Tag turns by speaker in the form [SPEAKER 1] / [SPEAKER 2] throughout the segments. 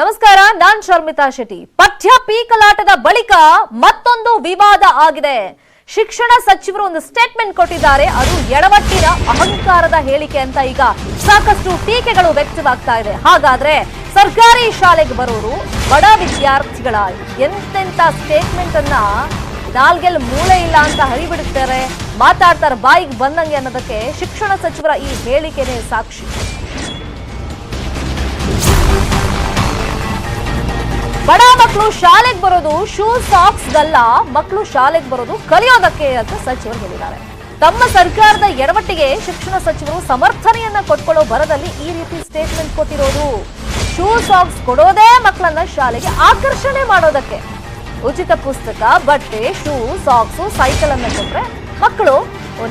[SPEAKER 1] ನಮಸ್ಕಾರ, ನಾನ್ ಶರ್ಮಿತಾ ಶೆಟ್ಟಿ. ಪಠ್ಯ ಪೀಕಲಾಟದ ಬಳಿಕ ಮತ್ತೊಂದು ವಿವಾದ ಆಗಿದೆ. ಶಿಕ್ಷಣ ಸಚಿವರು ಒಂದು ಸ್ಟೇಟ್ಮೆಂಟ್ ಕೊಟ್ಟಿದ್ದಾರೆ. ಅದು ಎಡವಟ್ಟಿನ ಅಹಂಕಾರದ ಹೇಳಿಕೆ ಅಂತ ಈಗ ಸಾಕಷ್ಟು ಟೀಕೆಗಳು ವ್ಯಕ್ತವಾಗ್ತಾ ಇದೆ. ಹಾಗಾದ್ರೆ ಸರ್ಕಾರಿ ಶಾಲೆಗೆ ಬರೋರು, ಬಡ ವಿದ್ಯಾರ್ಥಿಗಳ ಎಂತೆಂತ ಸ್ಟೇಟ್ಮೆಂಟ್ ಅನ್ನ ನಾಲ್ಗೆಲ್ ಮೂಳೆ ಇಲ್ಲ ಅಂತ ಹರಿಬಿಡುತ್ತಾರೆ, ಮಾತಾಡ್ತಾರೆ, ಬಾಯಿಗೆ ಬಂದಂಗೆ ಅನ್ನೋದಕ್ಕೆ ಶಿಕ್ಷಣ ಸಚಿವರ ಈ ಹೇಳಿಕೆನೇ ಸಾಕ್ಷಿ. ಬಡ ಮಕ್ಕಳು ಶಾಲೆಗೆ ಬರೋದು ಶೂ ಸಾಕ್ಸ್ ಗಲ್ಲ ಮಕ್ಕಳು ಶಾಲೆಗೆ ಬರೋದು ಕಲಿಯೋದಕ್ಕೆ ಅಂತ ಸಚಿವರು ಹೇಳಿದ್ದಾರೆ. ತಮ್ಮ ಸರ್ಕಾರದ ಎಡವಟ್ಟಿಗೆ ಶಿಕ್ಷಣ ಸಚಿವರು ಸಮರ್ಥನೆಯನ್ನ ಕೊಟ್ಕೊಳ್ಳೋ ಬರದಲ್ಲಿ ಈ ರೀತಿ ಸ್ಟೇಟ್ಮೆಂಟ್ ಕೊಟ್ಟಿರೋದು. ಶೂ ಸಾಕ್ಸ್ ಕೊಡೋದೇ ಮಕ್ಕಳನ್ನ ಶಾಲೆಗೆ ಆಕರ್ಷಣೆ ಮಾಡೋದಕ್ಕೆ. ಉಚಿತ ಪುಸ್ತಕ, ಬಟ್ಟೆ ಶೂ ಸಾಕ್ಸ್ ಸೈಕಲ್ ಅನ್ನ ಕೊಟ್ರೆ ಮಕ್ಕಳು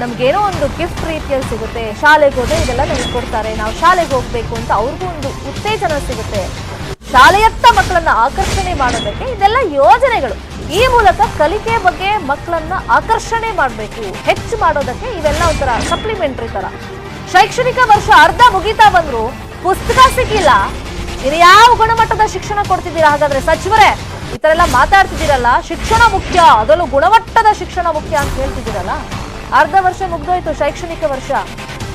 [SPEAKER 1] ನಮ್ಗೇನೋ ಒಂದು ಗಿಫ್ಟ್ ರೀತಿಯಲ್ಲಿ ಸಿಗುತ್ತೆ. ಶಾಲೆಗೆ ಹೋದ್ರೆ ಇದೆಲ್ಲ ನಮಗೆ ಕೊಡ್ತಾರೆ. ನಾವು ಶಾಲೆಗೆ ಹೋಗ್ಬೇಕು ಅಂತ ಅವ್ರಿಗೂ ಒಂದು ಉತ್ತೇಜನ ಸಿಗುತ್ತೆ. ಶಾಲೆಯತ್ತ ಮಕ್ಕಳನ್ನ ಆಕರ್ಷಣೆ ಮಾಡೋದಕ್ಕೆ ಇದೆಲ್ಲ ಯೋಜನೆಗಳು. ಈ ಮೂಲಕ ಕಲಿಕೆ ಬಗ್ಗೆ ಮಕ್ಕಳನ್ನ ಆಕರ್ಷಣೆ ಮಾಡಬೇಕು, ಹೆಚ್ಚು ಮಾಡೋದಕ್ಕೆ ಇವೆಲ್ಲ ಒಂಥರ ಸಪ್ಲಿಮೆಂಟ್ರಿ ತರ. ಶೈಕ್ಷಣಿಕ ವರ್ಷ ಅರ್ಧ ಮುಗಿತಾ ಬಂದ್ರು ಪುಸ್ತಕ ಸಿಕ್ಕಿಲ್ಲ. ಇನ್ನು ಯಾವ ಗುಣಮಟ್ಟದ ಶಿಕ್ಷಣ ಕೊಡ್ತಿದ್ದೀರಾ? ಹಾಗಾದ್ರೆ ಸಚಿವರೇ, ಈ ತರ ಎಲ್ಲ ಮಾತಾಡ್ತಿದ್ದೀರಲ್ಲ, ಶಿಕ್ಷಣ ಮುಖ್ಯ, ಅದರಲ್ಲೂ ಗುಣಮಟ್ಟದ ಶಿಕ್ಷಣ ಮುಖ್ಯ ಅಂತ ಹೇಳ್ತಿದ್ದೀರಲ್ಲ? ಅರ್ಧ ವರ್ಷ ಮುಗ್ದೋಯ್ತು ಶೈಕ್ಷಣಿಕ ವರ್ಷ.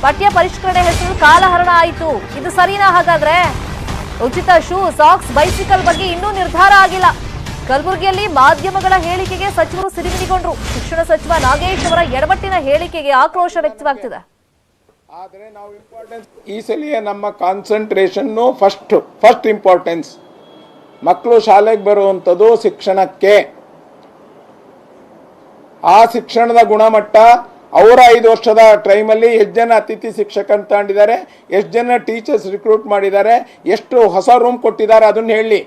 [SPEAKER 1] ಪಠ್ಯ ಪರಿಷ್ಕರಣೆ ಹೆಸರು ಕಾಲಹರಣ ಆಯಿತು. ಇದು ಸರಿನಾ ಹಾಗಾದ್ರೆ? ಉಚಿತ ಶೂ, ಸಾಕ್ಸ್, ಬೈಸಿಕಲ್ ಬಗ್ಗೆ ಇನ್ನೂ ನಿರ್ಧಾರ ಆಗಿಲ್ಲ. ಕಲಬುರಗಿಯಲ್ಲಿ ಮಾಧ್ಯಮಗಳ ಹೇಳಿಕೆಗೆ ಸಚಿವರು ಸಿಡಿಮಿಡಿಗೊಂಡ್ರು. ಶಿಕ್ಷಣ ಸಚಿವ ನಾಗೇಶ್ ಅವರ ಎಡವಟ್ಟಿನ ಹೇಳಿಕೆಗೆ ಆಕ್ರೋಶ ವ್ಯಕ್ತವಾಗ್ತಿದೆ.
[SPEAKER 2] ಆದರೆ ನಾವು ಇಂಪಾರ್ಟೆನ್ಸ್ ಈ ಸಲಿಯ ನಮ್ಮ ಕಾನ್ಸಂಟ್ರೇಷನ್ನು ಫಸ್ಟ್ ಫಸ್ಟ್ ಇಂಪಾರ್ಟೆನ್ಸ್ ಮಕ್ಕಳು ಶಾಲೆಗೆ ಬರುವಂಥದ್ದು ಶಿಕ್ಷಣಕ್ಕೆ. ಆ ಶಿಕ್ಷಣದ ಗುಣಮಟ್ಟ ಅವರ ಐದು ವರ್ಷದ ಟೈಮಲ್ಲಿ ಎಷ್ಟು ಜನ ಅತಿಥಿ ಶಿಕ್ಷಕರನ್ನು ತಗೊಂಡಿದ್ದಾರೆ, ಎಷ್ಟು ಜನ ಟೀಚರ್ಸ್ ರಿಕ್ರೂಟ್ ಮಾಡಿದ್ದಾರೆ, ಎಷ್ಟು ಹೊಸ ರೂಮ್ ಕೊಟ್ಟಿದ್ದಾರೆ ಅದನ್ನು ಹೇಳಿ.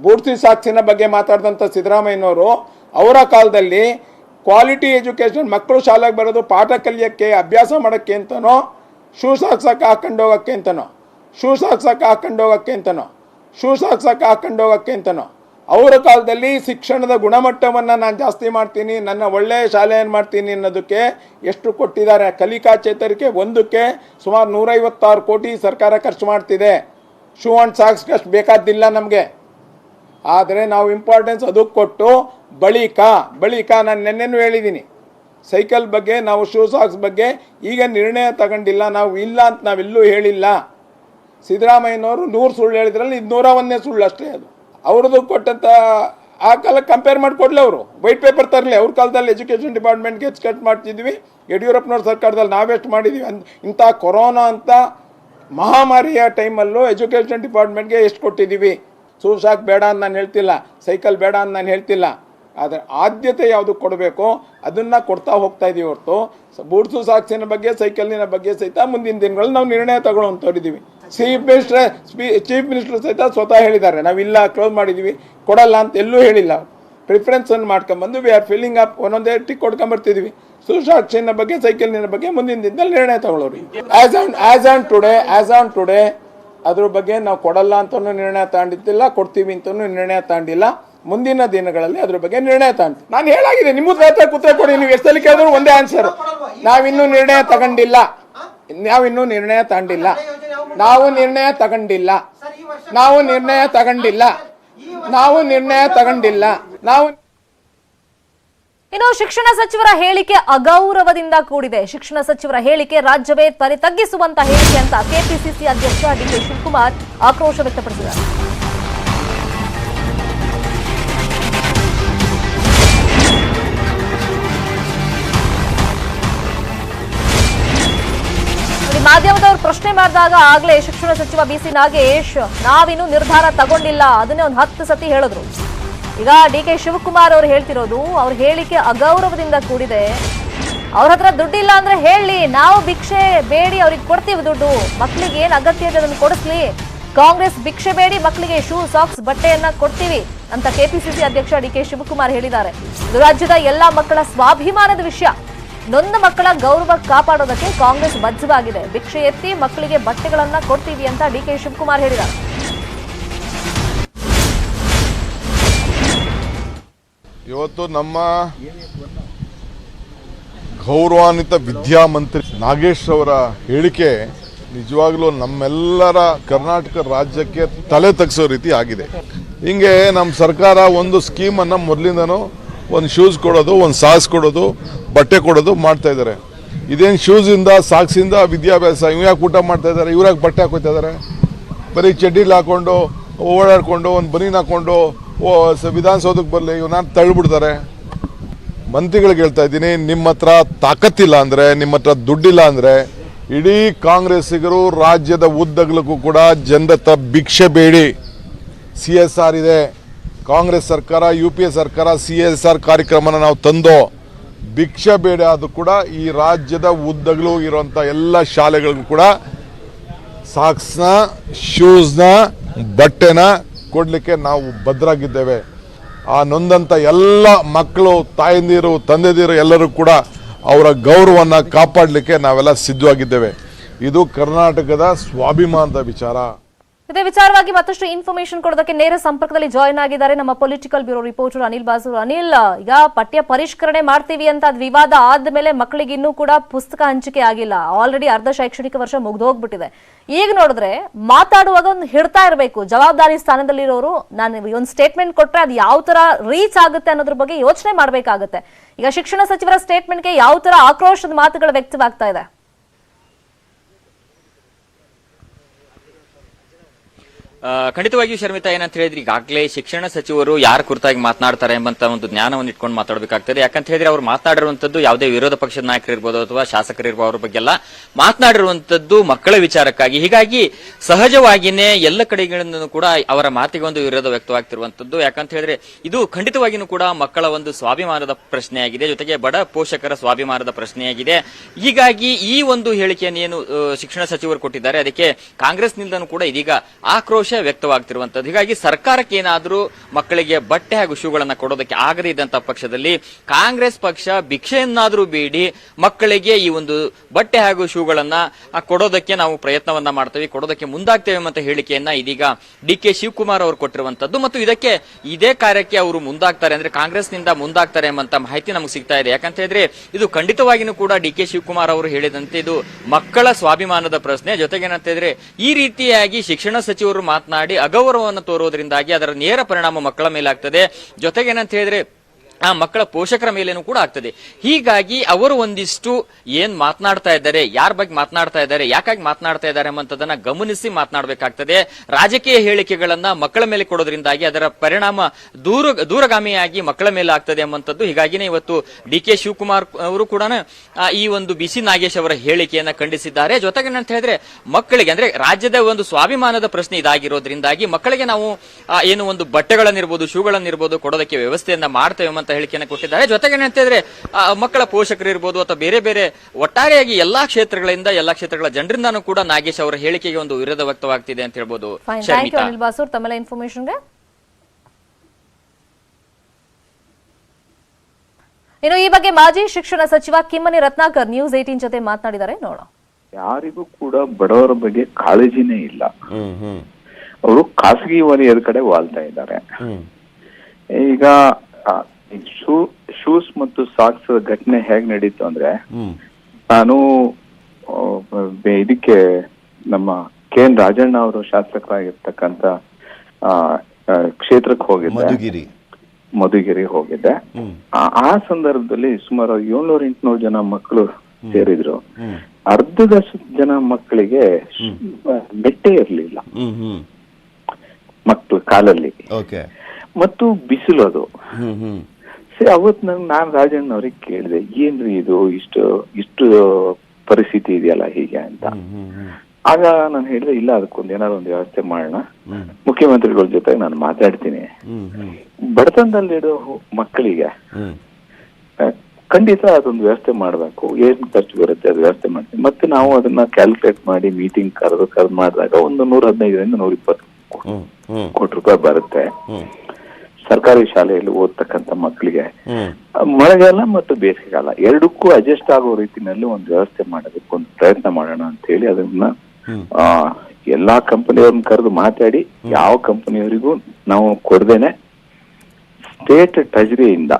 [SPEAKER 2] ಪೂರ್ತಿ ಸಾಕ್ಷಿನ ಬಗ್ಗೆ ಮಾತಾಡಿದಂಥ ಸಿದ್ದರಾಮಯ್ಯನವರು, ಅವರ ಕಾಲದಲ್ಲಿ ಕ್ವಾಲಿಟಿ ಎಜುಕೇಷನ್ ಮಕ್ಕಳು ಶಾಲೆಗೆ ಬರೋದು ಪಾಠ ಕಲಿಯೋಕ್ಕೆ, ಅಭ್ಯಾಸ ಮಾಡೋಕ್ಕೆ ಅಂತನೋ ಶೂ ಸಾಕ್ಸಕ್ಕೆ ಹಾಕೊಂಡು ಹೋಗೋಕ್ಕೆ ಅಂತನೋ ಶೂ ಸಾಕ್ಸಕ್ಕೆ ಹಾಕೊಂಡು ಹೋಗೋಕ್ಕೆ ಅಂತನೋ ಶೂ ಸಾಕ್ಸಕ್ಕೆ ಹಾಕೊಂಡು ಹೋಗೋಕ್ಕೆ ಅಂತನೋ. ಅವರ ಕಾಲದಲ್ಲಿ ಶಿಕ್ಷಣದ ಗುಣಮಟ್ಟವನ್ನು ನಾನು ಜಾಸ್ತಿ ಮಾಡ್ತೀನಿ, ನನ್ನ ಒಳ್ಳೆಯ ಶಾಲೆಯನ್ನು ಮಾಡ್ತೀನಿ ಅನ್ನೋದಕ್ಕೆ ಎಷ್ಟು ಕೊಟ್ಟಿದ್ದಾರೆ? ಕಲಿಕಾ ಚೇತರಿಕೆ ಒಂದಕ್ಕೆ ಸುಮಾರು ನೂರೈವತ್ತಾರು ಕೋಟಿ ಸರ್ಕಾರ ಖರ್ಚು ಮಾಡ್ತಿದೆ. ಶೂ ಆ್ಯಂಡ್ ಸಾಕ್ಸ್ಗೆ ಅಷ್ಟು ಬೇಕಾದ್ದಿಲ್ಲ ನಮಗೆ. ಆದರೆ ನಾವು ಇಂಪಾರ್ಟೆನ್ಸ್ ಅದಕ್ಕೆ ಕೊಟ್ಟು ಬಳಿಕ ಬಳಿಕ ನಾನು ನೆನ್ನೆನೂ ಹೇಳಿದ್ದೀನಿ ಸೈಕಲ್ ಬಗ್ಗೆ ನಾವು ಶೂ ಸಾಕ್ಸ್ ಬಗ್ಗೆ ಈಗ ನಿರ್ಣಯ ತಗೊಂಡಿಲ್ಲ, ನಾವು ಇಲ್ಲ ಅಂತ ನಾವೆಲ್ಲೂ ಹೇಳಿಲ್ಲ. ಸಿದ್ದರಾಮಯ್ಯನವರು ನೂರು ಸುಳ್ಳು ಹೇಳಿದ್ರಲ್ಲಿ ಇದು ನೂರ ಒಂದನೇ ಸುಳ್ಳು ಅಷ್ಟೇ ಅದು. ಅವ್ರದ್ದು ಕೊಟ್ಟಂಥ ಆ ಕಾಲಕ್ಕೆ ಕಂಪೇರ್ ಮಾಡಿಕೊಡ್ಲಿ ಅವರು. ವೈಟ್ ಪೇಪರ್ ತರಲಿ, ಅವ್ರ ಕಾಲದಲ್ಲಿ ಎಜುಕೇಷನ್ ಡಿಪಾರ್ಟ್ಮೆಂಟ್ಗೆ ಹೆಚ್ಚು ಕಟ್ ಮಾಡ್ತಿದ್ವಿ. ಯಡಿಯೂರಪ್ಪನವ್ರ ಸರ್ಕಾರದಲ್ಲಿ ನಾವೆಷ್ಟು ಮಾಡಿದ್ದೀವಿ ಅಂತ ಇಂಥ ಕೊರೋನಾ ಅಂತ ಮಹಾಮಾರಿಯ ಟೈಮಲ್ಲೂ ಎಜುಕೇಷನ್ ಡಿಪಾರ್ಟ್ಮೆಂಟ್ಗೆ ಎಷ್ಟು ಕೊಟ್ಟಿದ್ದೀವಿ ಸೂಸಾಕ್ ಬೇಡ ಅಂತ ನಾನು ಹೇಳ್ತಿಲ್ಲ. ಸೈಕಲ್ ಬೇಡ ಅಂತ ನಾನು ಹೇಳ್ತಿಲ್ಲ. ಆದರೆ ಆದ್ಯತೆ ಯಾವುದು ಕೊಡಬೇಕು ಅದನ್ನು ಕೊಡ್ತಾ ಹೋಗ್ತಾ ಇದೀವಿ ಹೊರತು. ಬೂಟ್ಸು ಸಾಕ್ಸಿನ ಬಗ್ಗೆ ಸೈಕಲಿನ ಬಗ್ಗೆ ಸಹಿತ ಮುಂದಿನ ದಿನಗಳಲ್ಲಿ ನಾವು ನಿರ್ಣಯ ತಗೊಳ್ಳೋಂಥವ್ರಿದ್ದೀವಿ ಚೀಫ್ ಮಿನಿಸ್ಟರ್ ಚೀಫ್ ಮಿನಿಸ್ಟರ್ ಸಹಿತ ಸ್ವತಃ ಹೇಳಿದ್ದಾರೆ. ನಾವಿಲ್ಲ ಕ್ಲೋಸ್ ಮಾಡಿದ್ದೀವಿ ಕೊಡಲ್ಲ ಅಂತ ಎಲ್ಲೂ ಹೇಳಿಲ್ಲ. ಪ್ರಿಫರೆನ್ಸನ್ನು ಮಾಡ್ಕೊಂಬಂದು ವಿ ಆರ್ ಫಿಲ್ಲಿಂಗ್ ಅಪ್ ಒಂದೊಂದೇ ಟಿಕ್ ಕೊಡ್ಕೊಂಬರ್ತಿದ್ವಿ ಸುಸಾಕ್ಷಿನ ಬಗ್ಗೆ ಸೈಕಲಿನ ಬಗ್ಗೆ ಮುಂದಿನ ದಿನದಲ್ಲಿ ನಿರ್ಣಯ ತಗೊಳ್ಳೋರಿ. As on as on today as on today ಅದ್ರ ಬಗ್ಗೆ ನಾವು ಕೊಡಲ್ಲ ಅಂತಲೂ ನಿರ್ಣಯ ತಗೊಂಡಿದ್ದಿಲ್ಲ, ಕೊಡ್ತೀವಿ ಅಂತಲೂ ನಿರ್ಣಯ ತಗೊಂಡಿಲ್ಲ. ಮುಂದಿನ ದಿನಗಳಲ್ಲಿ ಅದ್ರ ಬಗ್ಗೆ ನಿರ್ಣಯ ತಗೊಂಡು. ನಾನು ಹೇಳಾಗಿದೆ ನಿಮ್ಮ ಕೂತ್ರೆ ಕೊಡಿ, ನೀವು ಎಷ್ಟಲ್ಲಿ ಕೇಳಿದ್ರು ಒಂದೇ ಆನ್ಸರ್ ನಾವಿನ್ನೂ ನಿರ್ಣಯ ತಗೊಂಡಿಲ್ಲ. ನಾವಿನ್ನೂ ನಿರ್ಣಯ ತಗೊಂಡಿಲ್ಲ. ನಾವು ನಿರ್ಣಯ ತಗೊಂಡಿಲ್ಲ. ನಾವು ನಿರ್ಣಯ ತಗೊಂಡಿಲ್ಲ. ನಾವು ನಿರ್ಣಯ ತಗೊಂಡಿಲ್ಲ. ನಾವು
[SPEAKER 1] ಇನ್ನು ಶಿಕ್ಷಣ ಸಚಿವರ ಹೇಳಿಕೆ ಅಗೌರವದಿಂದ ಕೂಡಿದೆ. ಶಿಕ್ಷಣ ಸಚಿವರ ಹೇಳಿಕೆ ರಾಜ್ಯವೇ ತ್ವರೆ ತಗ್ಗಿಸುವಂತ ಹೇಳಿಕೆ ಅಂತ ಕೆಪಿಸಿಸಿ ಅಧ್ಯಕ್ಷ ಡಿಕೆ ಶಿವಕುಮಾರ್ ಆಕ್ರೋಶ ವ್ಯಕ್ತಪಡಿಸಿದ್ದಾರೆ. ನೋಡಿ, ಮಾಧ್ಯಮದವರು ಪ್ರಶ್ನೆ ಮಾಡಿದಾಗ ಆಗ್ಲೇ ಶಿಕ್ಷಣ ಸಚಿವ ಬಿ ಸಿ ನಾಗೇಶ್ ನಾವಿನ್ನು ನಿರ್ಧಾರ ತಗೊಂಡಿಲ್ಲ. ಅದನ್ನೇ ಒಂದು ಹತ್ತು ಸತಿ ಹೇಳಿದ್ರು. ಈಗ ಡಿ ಕೆ ಶಿವಕುಮಾರ್ ಅವರು ಹೇಳ್ತಿರೋದು ಅವ್ರ ಹೇಳಿಕೆ ಅಗೌರವದಿಂದ ಕೂಡಿದೆ. ಅವ್ರ ಹತ್ರ ದುಡ್ಡಿಲ್ಲ ಅಂದ್ರೆ ಹೇಳಿ ನಾವು ಭಿಕ್ಷೆ ಬೇಡಿ ಅವ್ರಿಗೆ ಕೊಡ್ತೀವಿ ದುಡ್ಡು. ಮಕ್ಕಳಿಗೆ ಏನ್ ಅಗತ್ಯ ಇದೆ ಅದನ್ನು ಕೊಡಿಸ್ಲಿ. ಕಾಂಗ್ರೆಸ್ ಭಿಕ್ಷೆ ಬೇಡಿ ಮಕ್ಕಳಿಗೆ ಶೂ ಸಾಕ್ಸ್ ಬಟ್ಟೆಯನ್ನ ಕೊಡ್ತೀವಿ ಅಂತ ಕೆಪಿಸಿಸಿ ಅಧ್ಯಕ್ಷ ಡಿ ಕೆ ಶಿವಕುಮಾರ್ ಹೇಳಿದ್ದಾರೆ. ರಾಜ್ಯದ ಎಲ್ಲಾ ಮಕ್ಕಳ ಸ್ವಾಭಿಮಾನದ ವಿಷಯ. ನೊಂದ ಮಕ್ಕಳ ಗೌರವ ಕಾಪಾಡೋದಕ್ಕೆ ಕಾಂಗ್ರೆಸ್ ಬದ್ಧವಾಗಿದೆ. ಭಿಕ್ಷೆ ಎತ್ತಿ ಮಕ್ಕಳಿಗೆ ಬಟ್ಟೆಗಳನ್ನ ಕೊಡ್ತೀವಿ ಅಂತ ಡಿ ಕೆ ಶಿವಕುಮಾರ್ ಹೇಳಿದ
[SPEAKER 3] ಇವತ್ತು ನಮ್ಮ ಗೌರವಾನ್ವಿತ ವಿದ್ಯಾಮಂತ್ರಿ ನಾಗೇಶ್ ಅವರ ಹೇಳಿಕೆ ನಿಜವಾಗ್ಲೂ ನಮ್ಮೆಲ್ಲರ ಕರ್ನಾಟಕ ರಾಜ್ಯಕ್ಕೆ ತಲೆ ತಗ್ಸೋ ರೀತಿ ಆಗಿದೆ. ಹಿಂಗೆ ನಮ್ಮ ಸರ್ಕಾರ ಒಂದು ಸ್ಕೀಮನ್ನು ಮೊದಲಿಂದನೂ ಒಂದು ಶೂಸ್ ಕೊಡೋದು, ಒಂದು ಸಾಕ್ಸ್ ಕೊಡೋದು, ಬಟ್ಟೆ ಕೊಡೋದು ಮಾಡ್ತಾ ಇದ್ದಾರೆ. ಇದೇನು ಶೂಸಿಂದ ಸಾಕ್ಸಿಂದ ವಿದ್ಯಾಭ್ಯಾಸ ಇವ್ ಯಾಕೆ ಊಟ ಮಾಡ್ತಾ ಇದ್ದಾರೆ ಇವ್ರಾಗ ಬಟ್ಟೆ ಹಾಕೋತಾ ಇದ್ದಾರೆ? ಬರೀ ಚಡ್ಡಿಲಿ ಹಾಕೊಂಡು, ಓಡಾಡಿಕೊಂಡು, ಒಂದು ಬನೀನ್ ಹಾಕೊಂಡು, ಓ ವಿಧಾನಸೌಧಕ್ಕೆ ಬರಲಿ ಇವನ್ನ ತಳ್ಳಿಬಿಡ್ತಾರೆ ಮಂತ್ರಿಗಳಿಗೆ ಹೇಳ್ತಾ ಇದ್ದೀನಿ, ನಿಮ್ಮ ಹತ್ರ ತಾಕತ್ತಿಲ್ಲ ಅಂದರೆ, ನಿಮ್ಮ ಹತ್ರ ದುಡ್ಡಿಲ್ಲ ಅಂದರೆ, ಇಡೀ ಕಾಂಗ್ರೆಸ್ಸಿಗರು ರಾಜ್ಯದ ಉದ್ದಗಲಕ್ಕೂ ಕೂಡ ಜನರ ಭಿಕ್ಷೆ ಬೇಡಿ. ಸಿ ಎಸ್ ಆರ್ ಇದೆ. ಕಾಂಗ್ರೆಸ್ ಸರ್ಕಾರ ಯು ಪಿ ಎ ಸರ್ಕಾರ, ಸಿ ಎಸ್ ಆರ್ ಕಾರ್ಯಕ್ರಮನ ನಾವು ತಂದೋ ಭಿಕ್ಷೆ ಬೇಡ ಅದು ಕೂಡ ಈ ರಾಜ್ಯದ ಉದ್ದಗಳು ಇರುವಂಥ ಎಲ್ಲ ಶಾಲೆಗಳಿಗೂ ಕೂಡ ಸಾಕ್ಸ್ನ, ಶೂಸ್ನ, ಬಟ್ಟೆನ ಕೊಡಲಿಕ್ಕೆ ನಾವು ಭದ್ರಾಗಿದ್ದೇವೆ. ಆ ನೊಂದಂಥ ಎಲ್ಲ ಮಕ್ಕಳು, ತಾಯಂದಿರು, ತಂದೆದಿರು ಎಲ್ಲರೂ ಕೂಡ ಅವರ ಗೌರವವನ್ನು ಕಾಪಾಡಲಿಕ್ಕೆ ನಾವೆಲ್ಲ ಸಿದ್ಧವಾಗಿದ್ದೇವೆ. ಇದು ಕರ್ನಾಟಕದ ಸ್ವಾಭಿಮಾನದ ವಿಚಾರ.
[SPEAKER 1] ಇದೇ ವಿಚಾರವಾಗಿ ಮತ್ತಷ್ಟು ಇನ್ಫಾರ್ಮೇಶನ್ ಕೊಡೋದಕ್ಕೆ ನೇರ ಸಂಪರ್ಕದಲ್ಲಿ ಜಾಯಿನ್ ಆಗಿದ್ದಾರೆ ನಮ್ಮ political bureau reporter Anil Basu. Anil, ಈಗ ಪಠ್ಯ ಪರಿಷ್ಕರಣೆ ಮಾಡ್ತೀವಿ ಅಂತ ಅದು ವಿವಾದ ಆದ್ಮೇಲೆ ಮಕ್ಕಳಿಗೆ ಇನ್ನೂ ಕೂಡ ಪುಸ್ತಕ ಹಂಚಿಕೆ ಆಗಿಲ್ಲ. ಆಲ್ರೆಡಿ ಅರ್ಧ ಶೈಕ್ಷಣಿಕ ವರ್ಷ ಮುಗ್ದೋಗ್ಬಿಟ್ಟಿದೆ. ಈಗ ನೋಡಿದ್ರೆ ಮಾತಾಡುವಾಗ ಒಂದು ಹಿಡ್ತಾ ಇರಬೇಕು. ಜವಾಬ್ದಾರಿ ಸ್ಥಾನದಲ್ಲಿರೋರು, ನಾನು ಒಂದು ಸ್ಟೇಟ್ಮೆಂಟ್ ಕೊಟ್ರೆ ಅದು ಯಾವ ತರ ರೀಚ್ ಆಗುತ್ತೆ ಅನ್ನೋದ್ರ ಬಗ್ಗೆ ಯೋಚನೆ ಮಾಡಬೇಕಾಗುತ್ತೆ. ಈಗ ಶಿಕ್ಷಣ ಸಚಿವರ ಸ್ಟೇಟ್ಮೆಂಟ್ಗೆ ಯಾವ ತರ ಆಕ್ರೋಶದ ಮಾತುಗಳು ವ್ಯಕ್ತವಾಗ್ತಾ ಇದೆ?
[SPEAKER 4] ಖಂಡಿತವಾಗಿಯೂ ಶರ್ಮಿತಾ, ಏನಂತ ಹೇಳಿದ್ರೆ ಈಗಾಗಲೇ ಶಿಕ್ಷಣ ಸಚಿವರು ಯಾರ ಕುರಿತಾಗಿ ಮಾತನಾಡ್ತಾರೆ ಎಂಬಂತ ಒಂದು ಜ್ಞಾನವನ್ನು ಇಟ್ಕೊಂಡು ಮಾತಾಡಬೇಕಾಗ್ತದೆ. ಯಾಕಂತ ಹೇಳಿದ್ರೆ ಅವ್ರು ಮಾತನಾಡಿರುವಂತದ್ದು ಯಾವುದೇ ವಿರೋಧ ಪಕ್ಷದ ನಾಯಕರಿರ್ಬೋದು ಅಥವಾ ಶಾಸಕರಿರ್ಬೋದು ಬಗ್ಗೆ ಎಲ್ಲ ಮಾತನಾಡಿರುವಂತದ್ದು ಮಕ್ಕಳ ವಿಚಾರಕ್ಕಾಗಿ. ಹೀಗಾಗಿ ಸಹಜವಾಗಿಯೇ ಎಲ್ಲ ಕಡೆಗಳಿಂದಲೂ ಕೂಡ ಅವರ ಮಾತಿಗೆ ಒಂದು ವಿರೋಧ ವ್ಯಕ್ತವಾಗ್ತಿರುವಂತದ್ದು ಯಾಕಂತ ಹೇಳಿದ್ರೆ ಇದು ಖಂಡಿತವಾಗಿಯೂ ಕೂಡ ಮಕ್ಕಳ ಒಂದು ಸ್ವಾಭಿಮಾನದ ಪ್ರಶ್ನೆಯಾಗಿದೆ. ಜೊತೆಗೆ ಬಡ ಪೋಷಕರ ಸ್ವಾಭಿಮಾನದ ಪ್ರಶ್ನೆಯಾಗಿದೆ. ಹೀಗಾಗಿ ಈ ಒಂದು ಹೇಳಿಕೆಯನ್ನು ಏನು ಶಿಕ್ಷಣ ಸಚಿವರು ಕೊಟ್ಟಿದ್ದಾರೆ. ಅದಕ್ಕೆ ಕಾಂಗ್ರೆಸ್ನಿಂದನೂ ಕೂಡ ಇದೀಗ ಆಕ್ರೋಶ ವ್ಯಕ್ತವಾಗ್ತಿರುವಂತದ್ದು ಹೀಗಾಗಿ ಸರ್ಕಾರಕ್ಕೆ ಏನಾದರೂ ಮಕ್ಕಳಿಗೆ ಬಟ್ಟೆ ಹಾಗೂ ಶೂಗಳನ್ನು ಕೊಡೋದಕ್ಕೆ ಆಗದೇ ಇದ್ದಂತ ಪಕ್ಷದಲ್ಲಿ ಕಾಂಗ್ರೆಸ್ ಪಕ್ಷ ಭಿಕ್ಷೆಯನ್ನಾದರೂ ಬೇಡಿ ಮಕ್ಕಳಿಗೆ ಈ ಒಂದು ಬಟ್ಟೆ ಹಾಗೂ ಶೂಗಳನ್ನ ಕೊಡೋದಕ್ಕೆ ನಾವು ಪ್ರಯತ್ನವನ್ನ ಮಾಡ್ತೇವೆ, ಕೊಡೋದಕ್ಕೆ ಮುಂದಾಗ್ತೇವೆ ಅಂತ ಹೇಳಿಕೆಯನ್ನ ಇದೀಗ ಡಿ ಕೆ ಶಿವಕುಮಾರ್ ಅವರು ಕೊಟ್ಟಿರುವಂತದ್ದು ಮತ್ತು ಇದಕ್ಕೆ ಇದೇ ಕಾರ್ಯಕ್ಕೆ ಅವರು ಮುಂದಾಗ್ತಾರೆ ಅಂದ್ರೆ ಕಾಂಗ್ರೆಸ್ನಿಂದ ಮುಂದಾಗ್ತಾರೆ ಎಂಬಂತ ಮಾಹಿತಿ ನಮಗೆ ಸಿಗ್ತಾ ಇದೆ. ಯಾಕಂತ ಹೇಳಿದ್ರೆ ಇದು ಖಂಡಿತವಾಗಿಯೂ ಕೂಡ ಡಿ ಕೆ ಶಿವಕುಮಾರ್ ಅವರು ಹೇಳಿದಂತೆ ಇದು ಮಕ್ಕಳ ಸ್ವಾಭಿಮಾನದ ಪ್ರಶ್ನೆ. ಜೊತೆಗೆ ಏನಂತ ಹೇಳಿದ್ರೆ ಈ ರೀತಿಯಾಗಿ ಶಿಕ್ಷಣ ಸಚಿವರು ಮಾತನಾಡಿ ಅಗೌರವವನ್ನು ತೋರುವುದರಿಂದಾಗಿ ಅದರ ನೇರ ಪರಿಣಾಮ ಮಕ್ಕಳ ಮೇಲೆ ಆಗ್ತದೆ ಜೊತೆಗೆ ಏನಂತ ಹೇಳಿದ್ರೆ ಆ ಮಕ್ಕಳ ಪೋಷಕರ ಮೇಲೇನು ಕೂಡ ಆಗ್ತದೆ. ಹೀಗಾಗಿ ಅವರು ಒಂದಿಷ್ಟು ಏನ್ ಮಾತನಾಡ್ತಾ ಇದ್ದಾರೆ, ಯಾರ ಬಗ್ಗೆ ಮಾತನಾಡ್ತಾ ಇದ್ದಾರೆ, ಯಾಕಾಗಿ ಮಾತನಾಡ್ತಾ ಇದ್ದಾರೆ ಎಂಬಂತದನ್ನ ಗಮನಿಸಿ ಮಾತನಾಡಬೇಕಾಗ್ತದೆ. ರಾಜಕೀಯ ಹೇಳಿಕೆಗಳನ್ನ ಮಕ್ಕಳ ಮೇಲೆ ಕೊಡೋದ್ರಿಂದಾಗಿ ಅದರ ಪರಿಣಾಮ ದೂರ, ದೂರಗಾಮಿಯಾಗಿ ಮಕ್ಕಳ ಮೇಲೆ ಆಗ್ತದೆ ಅನ್ನುವಂಥದ್ದು ಹೀಗಾಗಿನೇ ಇವತ್ತು ಡಿ ಕೆ ಶಿವಕುಮಾರ್ ಅವರು ಕೂಡ ಈ ಒಂದು ಬಿಸಿ ನಾಗೇಶ್ ಅವರ ಹೇಳಿಕೆಯನ್ನ ಖಂಡಿಸಿದ್ದಾರೆ. ಜೊತೆಗೆ ಅಂತ ಹೇಳಿದ್ರೆ, ಮಕ್ಕಳಿಗೆ ಅಂದ್ರೆ ರಾಜ್ಯದ ಒಂದು ಸ್ವಾಭಿಮಾನದ ಪ್ರಶ್ನೆ ಇದಾಗಿರೋದ್ರಿಂದಾಗಿ ಮಕ್ಕಳಿಗೆ ನಾವು ಏನು ಒಂದು ಬಟ್ಟೆಗಳನ್ನಿರ್ಬೋದು, ಶೂಗಳನ್ನಿರ್ಬೋದು ಕೊಡೋದಕ್ಕೆ ವ್ಯವಸ್ಥೆಯನ್ನ ಮಾಡ್ತೇವೆ ಅಂತ ಹೇಳಿಕೆಯನ್ನು ಕೊಟ್ಟಿದ್ದಾರೆ. ಜೊತೆಗೆ ಆ, ಮಕ್ಕಳ ಪೋಷಕರು ಇರ್ಬೋದು ಅಥವಾ ಬೇರೆ ಬೇರೆ ಒಟ್ಟಾರೆಯಾಗಿ ಎಲ್ಲಾ ಕ್ಷೇತ್ರಗಳಿಂದ ಎಲ್ಲಾ ಕ್ಷೇತ್ರಗಳ ಜನರಿಂದಾನೂ ಕೂಡ ನಾಗೇಶ್ ಅವರ ಹೇಳಿಕೆಗೆ ಒಂದು ವಿರೋಧ ವ್ಯಕ್ತವಾಗ್ತಿದೆ ಅಂತ ಹೇಳ್ಬೋದು.
[SPEAKER 1] ತಮ್ಮೆಲ್ಲ ಇನ್ಫಾರ್ಮೇಶನ್ಗೆ ಇನ್ನು ಈ ಬಗ್ಗೆ ಮಾಜಿ ಶಿಕ್ಷಣ ಸಚಿವ ಕಿಮ್ಮನಿ ರತ್ನಾಕರ್ ನ್ಯೂಸ್ ಏಟೀನ್ ಜೊತೆ ಮಾತನಾಡಿದ್ದಾರೆ. ನೋಡೋಣ.
[SPEAKER 5] ಯಾರಿಗೂ ಕೂಡ ಬಡವರ ಬಗ್ಗೆ ಕಾಳಜಿನೇ ಇಲ್ಲ. ಅವರು ಖಾಸಗಿ ವಲಯದ ಕಡೆ ವಾಲ್ತಾ ಇದ್ದಾರೆ. ಈಗ ಶೂ ಶೂಸ್ ಮತ್ತು ಸಾಕ್ಸ್ ಘಟನೆ ಹೇಗ್ ನಡೀತು ಅಂದ್ರೆ ನಾನು ಇದಕ್ಕೆ ನಮ್ಮ ಕೆ ಎನ್ ರಾಜಣ್ಣ ಅವರು ಶಾಸಕರಾಗಿರ್ತಕ್ಕಂತ ಕ್ಷೇತ್ರಕ್ಕೆ ಹೋಗಿದ್ದೆ.
[SPEAKER 6] ಮಧುಗಿರಿ.
[SPEAKER 5] ಹೋಗಿದ್ದೆ. ಆ- ಸಂದರ್ಭದಲ್ಲಿ ಸುಮಾರು ಏಳ್ನೂರ ಎಂಟ್ನೂರು ಜನ ಮಕ್ಕಳು ಸೇರಿದ್ರು. ಅರ್ಧದಷ್ಟು ಜನ ಮಕ್ಕಳಿಗೆ ಬೆಟ್ಟೆ ಇರ್ಲಿಲ್ಲ. ಮಕ್ಕಳು ಕಾಲಲ್ಲಿ. ಮತ್ತು ಬಿಸಿಲು ಅದು ಸರಿ ಅವತ್ ನಂಗೆ ನಾನ್ ರಾಜಣ್ಣ ಅವ್ರಿಗೆ ಕೇಳಿದೆ ಏನ್ರಿ ಇದು ಇಷ್ಟು ಇಷ್ಟು ಪರಿಸ್ಥಿತಿ ಇದೆಯಲ್ಲ ಹೀಗೆ ಅಂತ. ಆಗ ನಾನು ಹೇಳಿದೆ ಇಲ್ಲ ಅದಕ್ಕೊಂದು ಏನಾದ್ರು ಒಂದು ವ್ಯವಸ್ಥೆ ಮಾಡೋಣ. ಮುಖ್ಯಮಂತ್ರಿಗಳ ಜೊತೆ ನಾನು ಮಾತಾಡ್ತೀನಿ. ಬಡತನದಲ್ಲಿರೋ ಮಕ್ಕಳಿಗೆ ಖಂಡಿತ ಅದೊಂದು ವ್ಯವಸ್ಥೆ ಮಾಡಬೇಕು. ಏನ್ ಖರ್ಚು ಬರುತ್ತೆ ಅದು ವ್ಯವಸ್ಥೆ ಮಾಡ್ತೀನಿ. ಮತ್ತೆ ನಾವು ಅದನ್ನ ಕ್ಯಾಲ್ಕುಲೇಟ್ ಮಾಡಿ ಮೀಟಿಂಗ್ ಕರೆದು ಕರೆದು ಮಾಡಿದಾಗ ಒಂದು ನೂರ ಹದಿನೈದರಿಂದ ನೂರ ಇಪ್ಪತ್ತು ಕೋಟಿ ರೂಪಾಯಿ ಬರುತ್ತೆ. ಸರ್ಕಾರಿ ಶಾಲೆಯಲ್ಲಿ ಓದ್ತಕ್ಕಂಥ ಮಕ್ಕಳಿಗೆ ಮಳೆಗಾಲ ಮತ್ತು ಬೇಸಿಗೆಗಾಲ ಎರಡಕ್ಕೂ ಅಡ್ಜಸ್ಟ್ ಆಗೋ ರೀತಿನಲ್ಲಿ ಒಂದು ವ್ಯವಸ್ಥೆ ಮಾಡೋದಕ್ಕೆ ಒಂದು ಪ್ರಯತ್ನ ಮಾಡೋಣ ಅಂತ ಹೇಳಿ ಅದನ್ನ ಎಲ್ಲಾ ಕಂಪನಿಯವ್ರನ್ನ ಕರೆದು ಮಾತಾಡಿ ಯಾವ ಕಂಪನಿಯವರಿಗೂ ನಾವು ಕೊಡದೇನೆ ಸ್ಟೇಟ್ ಟ್ರೆಜರಿಯಿಂದ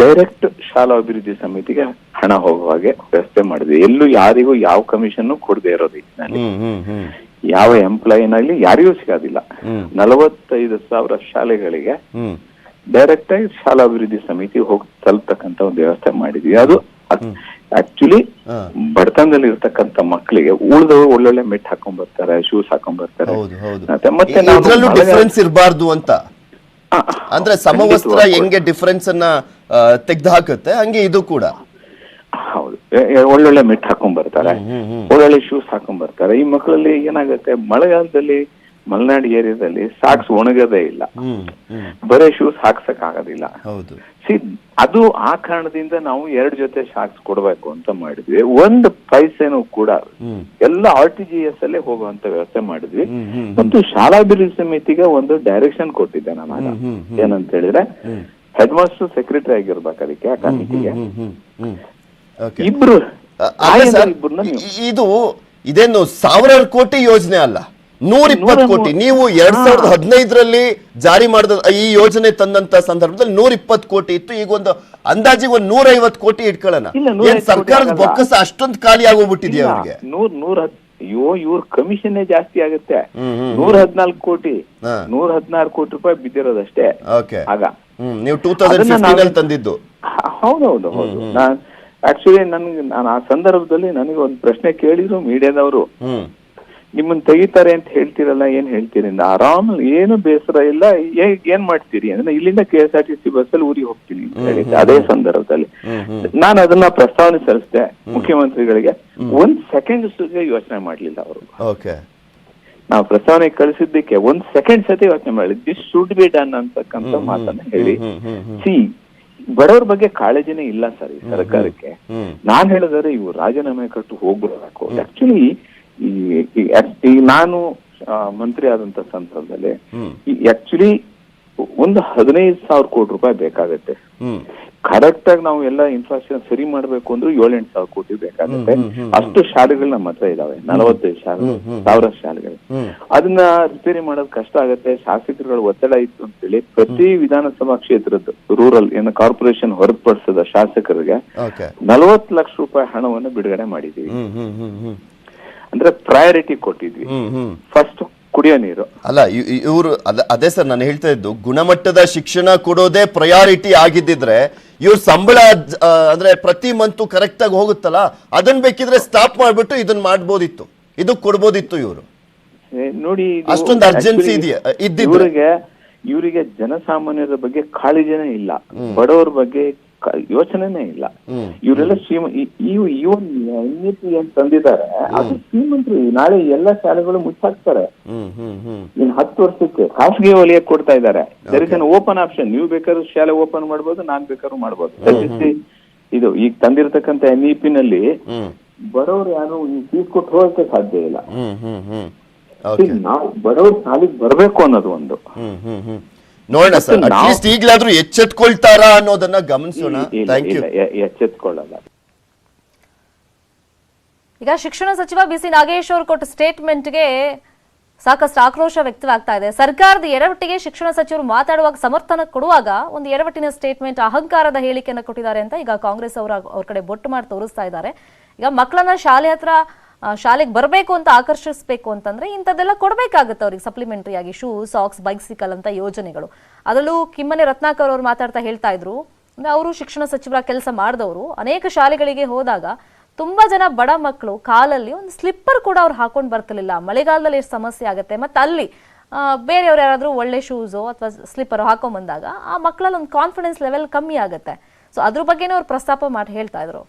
[SPEAKER 5] ಡೈರೆಕ್ಟ್ ಶಾಲಾ ಅಭಿವೃದ್ಧಿ ಸಮಿತಿಗೆ ಹಣ ಹೋಗುವ ಹಾಗೆ ವ್ಯವಸ್ಥೆ ಮಾಡಿದ್ವಿ ಎಲ್ಲೂ ಯಾರಿಗೂ ಯಾವ ಕಮಿಷನ್ ಕೊಡದೆ
[SPEAKER 6] ಹ್ಮ್.
[SPEAKER 5] ಯಾವ ಎಂಪ್ಲಾಯಿನಾಗ್ಲಿ ಯಾರಿಗೂ ಸಿಗೋದಿಲ್ಲ. ನಲವತ್ತೈದು ಸಾವಿರ ಶಾಲೆಗಳಿಗೆ ಡೈರೆಕ್ಟ್ ಆಗಿ ಶಾಲಾ ಅಭಿವೃದ್ಧಿ ಸಮಿತಿ ಹೋಗಿ ತಲುಪತಕ್ಕಂತ ಒಂದು ವ್ಯವಸ್ಥೆ ಮಾಡಿದ್ವಿ. ಅದು ಆಕ್ಚುಲಿ ಬಡತನದಲ್ಲಿ ಇರತಕ್ಕಂತ ಮಕ್ಕಳಿಗೆ ಉಳಿದವರು ಒಳ್ಳೊಳ್ಳೆ ಮೆಟ್ ಹಾಕೊಂಡ್ ಬರ್ತಾರೆ ಶೂಸ್ ಹಾಕೊಂಡ್ ಬರ್ತಾರೆ. ಮತ್ತೆ
[SPEAKER 6] ಡಿಫರೆನ್ಸ್ ಇರಬಾರ್ದು ಅಂತ. ಅಂದ್ರೆ ಸಮವಸ್ತ್ರ ಹೆಂಗೆ ಡಿಫರೆನ್ಸ್ ಅನ್ನ ತೆಗ್ದು ಹಾಕುತ್ತೆ ಹಂಗೆ ಇದು ಕೂಡ.
[SPEAKER 5] ಒಳ್ಳೊಳ್ಳೆ ಮೆಟ್ ಹಾಕೊಂಡ್ ಬರ್ತಾರೆ. ಒಳ್ಳೊಳ್ಳೆ ಶೂಸ್ ಹಾಕೊಂಡ್ ಬರ್ತಾರೆ. ಈ ಮಕ್ಕಳಲ್ಲಿ ಏನಾಗುತ್ತೆ ಮಳೆಗಾಲದಲ್ಲಿ ಮಲೆನಾಡು ಏರಿಯಾದಲ್ಲಿ ಸಾಕ್ಸ್ ಒಣಗದೇ ಇಲ್ಲ. ಬರೇ ಶೂಸ್ ಹಾಕ್ಸಕ್ ಆಗೋದಿಲ್ಲ. ಸಿ ಅದು ಆ ಕಾರಣದಿಂದ ನಾವು ಎರಡ್ ಜೊತೆ ಶಾಕ್ಸ್ ಕೊಡ್ಬೇಕು ಅಂತ ಮಾಡಿದ್ವಿ. ಒಂದು ಪೈಸೆನೂ ಕೂಡ ಎಲ್ಲ ಆರ್ ಟಿ ಜಿ ಎಸ್ ಅಲ್ಲೇ ಹೋಗುವಂತ ವ್ಯವಸ್ಥೆ ಮಾಡಿದ್ವಿ. ಮತ್ತು ಶಾಲಾಭಿವೃದ್ಧಿ ಸಮಿತಿಗೆ ಒಂದು ಡೈರೆಕ್ಷನ್ ಕೊಟ್ಟಿದ್ದೆ ನಾನು. ಏನಂತ ಹೇಳಿದ್ರೆ ಹೆಡ್ ಮಾಸ್ಟರ್ ಸೆಕ್ರೆಟರಿ ಆಗಿರ್ಬೇಕು ಅದಕ್ಕೆ ಆ ಕಮಿಟಿಗೆ ಇಬ್ರು.
[SPEAKER 6] ಇದು ಇದೇನು ಸಾವಿರಾರು ಕೋಟಿ ಯೋಜನೆ ಅಲ್ಲ. ನೂರ ಇಪ್ಪತ್ತು ಕೋಟಿ ನೀವು ಎರಡ್. ಸಾವಿರದ ಹದಿನೈದರಲ್ಲಿ ಜಾರಿ ಮಾಡಿದ ಈ ಯೋಜನೆ ತಂದಂತ ಸಂದರ್ಭದಲ್ಲಿ ನೂರ ಇಪ್ಪತ್ತು ಕೋಟಿ ಇತ್ತು. ಈಗ ಒಂದು ಅಂದಾಜಿಗೆ ಒಂದು ನೂರ ಐವತ್ತು ಕೋಟಿ ಇಟ್ಕೊಳ್ಳೋಣ. ಏನ್ ಸರ್ಕಾರದ ಬೊಕ್ಕಸ ಅಷ್ಟೊಂದು ಖಾಲಿ ಆಗೋಗ್ಬಿಟ್ಟಿದ್ಯಾ ಅವ್ರಿಗೆ?
[SPEAKER 5] ನೂರ್ ನೂರ ಅಯ್ಯೋ ಇವ್ರ ಕಮಿಷನ್ ಜಾಸ್ತಿ ಆಗುತ್ತೆ. ನೂರ ಹದಿನಾಲ್ಕು ಕೋಟಿ. ನೂರ ಹದಿನಾರು ಕೋಟಿ ರೂಪಾಯಿ ಬಿದ್ದಿರೋದಷ್ಟೇ. ಆಗ.
[SPEAKER 6] ನೀವು ಟೂ ತೌಸಂಡ್ ತಂದಿದ್ದು.
[SPEAKER 5] ಹೌದೌದು ಹೌದು. ನಾನ್ ಆಕ್ಚುಲಿ ನನ್ಗೆ ನಾನು ಆ ಸಂದರ್ಭದಲ್ಲಿ ನನಗೆ ಒಂದು ಪ್ರಶ್ನೆ ಕೇಳಿದ್ರು ಮೀಡಿಯಾದವರು. ನಿಮ್ಮನ್ನ ತೆಗಿತಾರೆ ಅಂತ ಹೇಳ್ತಿರಲ್ಲ ಏನ್ ಹೇಳ್ತೀರಿ? ಆರಾಮ್ ಏನು ಬೇಸರ ಇಲ್ಲ ಏನ್ ಮಾಡ್ತೀರಿ? ಅಂದ್ರೆ ಇಲ್ಲಿಂದ K S R T C bus ಅಲ್ಲಿ ಊರಿಗೆ ಹೋಗ್ತೀನಿ ಅಂತ ಹೇಳಿದ್ದೆ ಅದೇ ಸಂದರ್ಭದಲ್ಲಿ. ನಾನು ಅದನ್ನ ಪ್ರಸ್ತಾವನೆ ಸಲ್ಲಿಸಿದೆ ಮುಖ್ಯಮಂತ್ರಿಗಳಿಗೆ. ಒಂದ್ ಸೆಕೆಂಡ್ ಯೋಚನೆ ಮಾಡ್ಲಿಲ್ಲ ಅವರು. ನಾವು ಪ್ರಸ್ತಾವನೆ ಕಳಿಸಿದ್ದಕ್ಕೆ ಒಂದ್ ಸೆಕೆಂಡ್ ಸತಿ ಯೋಚನೆ ಮಾಡಿ ದಿಸ್ ಶುಡ್ ಬಿ ಡನ್ ಅಂತಕ್ಕಂಥ ಮಾತನ್ನ ಹೇಳಿ. ಸಿ ಬಡವ್ರ ಬಗ್ಗೆ ಕಾಳಜಿನೇ ಇಲ್ಲ ಸರ್ ಈ ಸರ್ಕಾರಕ್ಕೆ. ನಾನ್ ಹೇಳಿದ್ರೆ ಇವು ರಾಜೀನಾಮೆ ಕಟ್ಟು ಹೋಗ್ಬಿಡ್ಬೇಕು ಆಕ್ಚುಲಿ ಈ ನಾನು ಮಂತ್ರಿ ಆದಂತ ಸಂದರ್ಭದಲ್ಲಿ ಆಕ್ಚುಲಿ ಒಂದು ಹದಿನೈದು ಸಾವಿರ ಕೋಟಿ ರೂಪಾಯಿ ಬೇಕಾಗುತ್ತೆ. ಕರೆಕ್ಟ್ ಆಗಿ ನಾವು ಎಲ್ಲ ಇನ್ಫ್ರಾಸ್ಟ್ರಕ್ಚರ್ ಸರಿ ಮಾಡಬೇಕು ಅಂದ್ರೆ ಏಳೆಂಟು ಸಾವಿರ ಕೋಟಿ ಬೇಕಾಗುತ್ತೆ. ಅಷ್ಟು ಶಾಲೆಗಳು ನಮ್ಮ ಹತ್ರ ಇದಾವೆ. ನಲವತ್ತೈದು ಶಾಲೆ ಸಾವಿರ ಶಾಲೆಗಳು. ಅದನ್ನ ರಿಪೇರಿ ಮಾಡೋದು ಕಷ್ಟ ಆಗುತ್ತೆ. ಶಾಸಕರುಗಳ ಒತ್ತಡ ಇತ್ತು ಅಂತೇಳಿ ಪ್ರತಿ ವಿಧಾನಸಭಾ ಕ್ಷೇತ್ರದ ರೂರಲ್ ಏನು ಕಾರ್ಪೊರೇಷನ್ ಹೊರತುಪಡಿಸಿದ ಶಾಸಕರಿಗೆ ನಲವತ್ತು ಲಕ್ಷ ರೂಪಾಯಿ ಹಣವನ್ನು ಬಿಡುಗಡೆ ಮಾಡಿದೀವಿ. ಅಂದ್ರೆ ಪ್ರಯಾರಿಟಿ ಕೊಟ್ಟಿದ್ವಿ. ಫಸ್ಟ್ ಕುಡಿಯೋ ನೀರು
[SPEAKER 6] ಅಲ್ಲ ಇವರು ಅದೇ ಸರ್ ನಾನು ಹೇಳ್ತಾ ಇದ್ದು ಗುಣಮಟ್ಟದ ಶಿಕ್ಷಣ ಕೊಡೋದೇ ಪ್ರಯಾರಿಟಿ ಆಗಿದ್ದಿದ್ರೆ ಇವ್ರ ಸಂಬಳ ಅಂದ್ರೆ ಪ್ರತಿ ಮಂತು ಕರೆಕ್ಟ್ ಆಗಿ ಹೋಗುತ್ತಲ್ಲ ಅದನ್ನ ಬೇಕಿದ್ರೆ ಸ್ಟಾಪ್ ಮಾಡ್ಬಿಟ್ಟು ಇದನ್ನ ಮಾಡ್ಬೋದಿತ್ತು ಇದು ಕೊಡ್ಬೋದಿತ್ತು ಇವರು
[SPEAKER 5] ನೋಡಿ
[SPEAKER 6] ಅಷ್ಟೊಂದು
[SPEAKER 5] ಅರ್ಜೆನ್ಸಿ
[SPEAKER 6] ಇದೆಯಾ? ಇದ್ದಿದ್ರೆ?
[SPEAKER 5] ಇವರಿಗೆ ಜನಸಾಮಾನ್ಯರ ಬಗ್ಗೆ ಕಾಳಜಿನೇ ಇಲ್ಲ ಬಡವರ ಬಗ್ಗೆ ಯೋಚನೆನೇ ಇಲ್ಲ. ಇವರೆಲ್ಲ ಶ್ರೀಮ ಇವನ್ NEP ಏನ್ ತಂದಿದ್ದಾರೆ. ಅದು ಶ್ರೀಮಂತರು ನಾಳೆ ಎಲ್ಲ ಶಾಲೆಗಳು ಮುಚ್ಚಾಕ್ತಾರೆ. ಇನ್ ಹತ್ತು ವರ್ಷಕ್ಕೆ ಖಾಸಗಿ ವಲಯ ಕೊಡ್ತಾ ಇದ್ದಾರೆ. There is an open option ನೀವು ಬೇಕಾದ್ರೂ ಶಾಲೆ ಓಪನ್ ಮಾಡ್ಬೋದು ನಾನ್ ಬೇಕಾದ್ರೂ ಮಾಡ್ಬೋದು. ಇದು ಈಗ ತಂದಿರತಕ್ಕಂತ ಎನ್ ಇ ಪಿ ನಲ್ಲಿ ಬರೋರು ಯಾರು ಈ ಫೀಸ್ ಕೊಟ್ಟು ಹೋಗಕ್ಕೆ ಸಾಧ್ಯ ಇಲ್ಲ. ನಾವು ಬರೋರು ಶಾಲೆಗೆ ಬರಬೇಕು ಅನ್ನೋದು ಒಂದು.
[SPEAKER 6] ನೋಡೋಣ ಸರ್ ಅಟ್ಲೀಸ್ಟ್ ಈಗ್ಲಾದ್ರೂ ಎಚ್ಚೆತ್ಕೊಳ್ತಾರಾ ಅನ್ನೋದನ್ನ ಗಮನಿಸೋಣ. ಥ್ಯಾಂಕ್ ಯು
[SPEAKER 5] ಎಚ್ಚೆತ್ಕೊಳ್ಳಲ್ಲ.
[SPEAKER 1] ಈಗ ಶಿಕ್ಷಣ ಸಚಿವ ಬಿ ಸಿ ನಾಗೇಶ್ ಅವರು ಕೊಟ್ಟ ಸ್ಟೇಟ್ಮೆಂಟ್ಗೆ ಸಾಕಷ್ಟು ಆಕ್ರೋಶ ವ್ಯಕ್ತವಾಗ್ತಾ ಇದೆ. ಸರ್ಕಾರದ ಎಡವಟ್ಟಿಗೆ ಶಿಕ್ಷಣ ಸಚಿವರು ಮಾತಾಡುವಾಗ ಸಮರ್ಥನ ಕೊಡುವಾಗ ಒಂದು ಎಡವಟ್ಟಿನ ಸ್ಟೇಟ್ಮೆಂಟ್ ಅಹಂಕಾರದ ಹೇಳಿಕೆಯನ್ನು ಕೊಟ್ಟಿದ್ದಾರೆ ಅಂತ ಈಗ ಕಾಂಗ್ರೆಸ್ ಅವರ ಅವ್ರ ಕಡೆ ಬೊಟ್ಟು ಮಾಡಿ ತೋರಿಸ್ತಾ ಇದ್ದಾರೆ. ಈಗ ಮಕ್ಕಳನ್ನ ಶಾಲೆ ಹತ್ರ ಶಾಲೆಗೆ ಬರಬೇಕು ಅಂತ ಆಕರ್ಷಿಸಬೇಕು ಅಂತಂದ್ರೆ ಇಂಥದ್ದೆಲ್ಲ ಕೊಡಬೇಕಾಗುತ್ತೆ ಅವ್ರಿಗೆ ಸಪ್ಲಿಮೆಂಟರಿ ಆಗಿ ಶೂ ಸಾಕ್ಸ್ ಬೈಸಿಕಲ್ ಅಂತ ಯೋಜನೆಗಳು. ಅದರಲ್ಲೂ ಕಿಮ್ಮನೆ ರತ್ನಾಕರ್ ಅವರು ಮಾತಾಡ್ತಾ ಹೇಳ್ತಾ ಇದ್ರು ಅವರು ಶಿಕ್ಷಣ ಸಚಿವರ ಕೆಲಸ ಮಾಡಿದವರು. ಅನೇಕ ಶಾಲೆಗಳಿಗೆ ಹೋದಾಗ ತುಂಬಾ ಜನ ಬಡ ಮಕ್ಕಳು ಕಾಲಲ್ಲಿ ಒಂದು ಸ್ಲಿಪ್ಪರ್ ಕೂಡ ಅವ್ರು ಹಾಕೊಂಡು ಬರ್ತಿರ್ಲಿಲ್ಲ. ಮಳೆಗಾಲದಲ್ಲಿ ಎಷ್ಟು ಸಮಸ್ಯೆ ಆಗುತ್ತೆ, ಮತ್ತೆ ಅಲ್ಲಿ ಬೇರೆಯವ್ರು ಯಾರಾದ್ರೂ ಒಳ್ಳೆ ಶೂಸು ಅಥವಾ ಸ್ಲಿಪ್ಪರ್ ಹಾಕೊಂಡ್ ಬಂದಾಗ ಆ ಮಕ್ಕಳಲ್ಲಿ ಒಂದು ಕಾನ್ಫಿಡೆನ್ಸ್ ಲೆವೆಲ್ ಕಮ್ಮಿ ಆಗುತ್ತೆ. ಸೊ ಅದ್ರ ಬಗ್ಗೆನೇ ಅವ್ರು ಪ್ರಸ್ತಾಪ ಮಾಡಿ ಹೇಳ್ತಾ ಇದ್ರು.